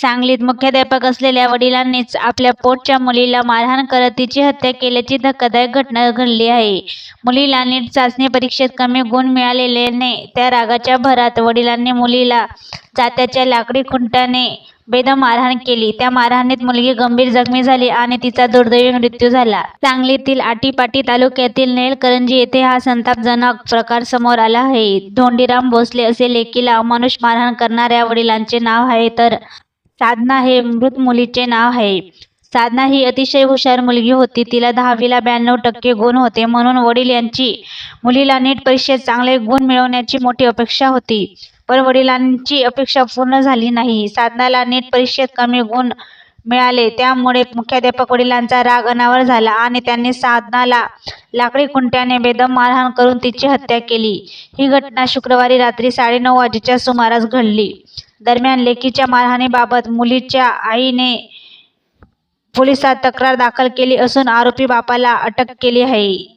सांगलीत मुख्याध्यापक असलेल्या वडिलांनीच आपल्या पोटच्या मुलीला मारहाण करत तिची हत्या केल्याची धक्कादायक घटना घडली आहे. मुलीला नीट चाचणी परीक्षेत कमी गुण मिळालेल्याने त्या रागाच्या भरात वडिलांनी मुलीला जात्याच्या लाकडी खुंटाने बेदम मारहाण केली. त्या मारहाणीत मुलगी गंभीर जखमी झाली आणि तिचा दुर्दैवी मृत्यू झाला. सांगलीतील आटीपाटी तालुक्यातील नेलकरंजी येथे हा संतापजनक प्रकार समोर आला आहे. धोंडीराम भोसले असे लेकीला अमानुष मारहाण करणाऱ्या वडिलांचे नाव आहे तर साधना हे मृत मुलीचे नाव आहे. साधना ही अतिशय हुशार मुलगी होती. तिला दहावीला ब्याण्णव टक्के गुण होते. म्हणून वडील यांची मुलीला नीट परीक्षेत चांगले गुण मिळवण्याची मोठी अपेक्षा होती. पण वडिलांची अपेक्षा पूर्ण झाली नाही. साधनाला नीट परीक्षेत कमी गुण मिळाले. त्यामुळे मुख्याध्यापक वडिलांचा राग अनावर झाला आणि त्यांनी साधनाला लाकडी कुंट्याने बेदम मारहाण करून तिची हत्या केली. ही घटना शुक्रवारी रात्री साडेनऊ वाजेच्या सुमारास घडली. दरम्यान लेकीच्या मारहाणीबाबत मुलीच्या आईने पोलिसात तक्रार दाखल केली असून आरोपी बापाला अटक केली आहे.